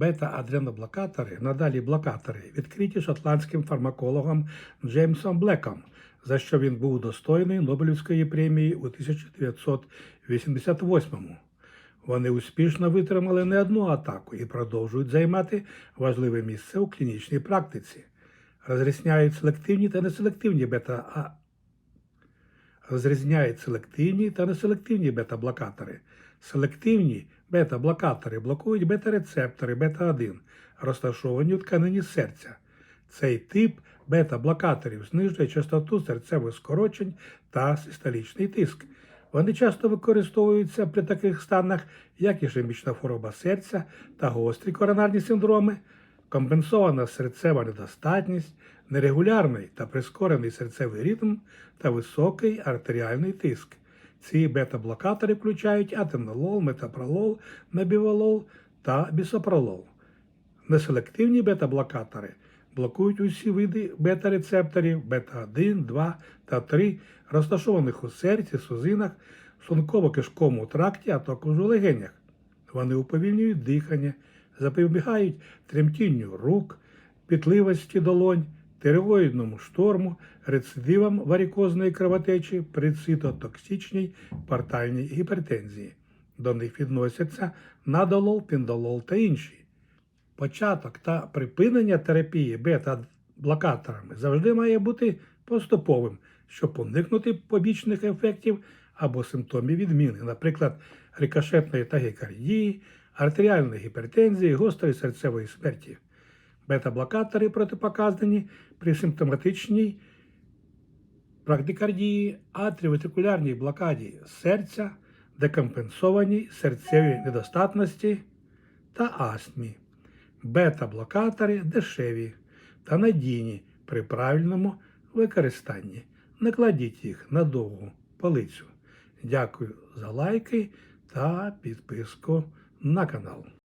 Бета-адреноблокатори, надалі блокатори, відкриті шотландським фармакологом Джеймсом Блеком, за що він був удостоєний Нобелівської премії у 1988-му. Вони успішно витримали не одну атаку і продовжують займати важливе місце у клінічній практиці. Розрізняють селективні та неселективні бета розрізняють селективні та неселективні бета-блокатори. Селективні бета-блокатори блокують бета-рецептори бета-1, розташовані у тканині серця. Цей тип бета-блокаторів знижує частоту серцевих скорочень та систолічний тиск. Вони часто використовуються при таких станах, як ішемічна хвороба серця та гострі коронарні синдроми, компенсована серцева недостатність, нерегулярний та прискорений серцевий ритм та високий артеріальний тиск. Ці бета-блокатори включають атенолол, метапролол, небіволол та бісопролол. Неселективні бета-блокатори блокують усі види бета-рецепторів бета-1, 2 та 3, розташованих у серці, судинах, шлунково-кишковому тракті, а також у легенях. Вони уповільнюють дихання, запобігають тремтінню рук, пітливості долонь, тиреоїдному шторму, рецидивам варикозної кровотечі при цитотоксичній портальній гіпертензії. До них відносяться надолол, піндолол та інші. Початок та припинення терапії бета-блокаторами завжди має бути поступовим, щоб уникнути побічних ефектів або симптомів відміни, наприклад, рикошетної тахікардії, артеріальної гіпертензії, гострої серцевої смерті. Бета-блокатори протипоказані при симптоматичній брадикардії, атріовентрикулярній блокаді серця, декомпенсованій серцевій недостатності та астмі. Бета-блокатори дешеві та надійні при правильному використанні. Не кладіть їх на довгу полицю. Дякую за лайки та підписку на канал.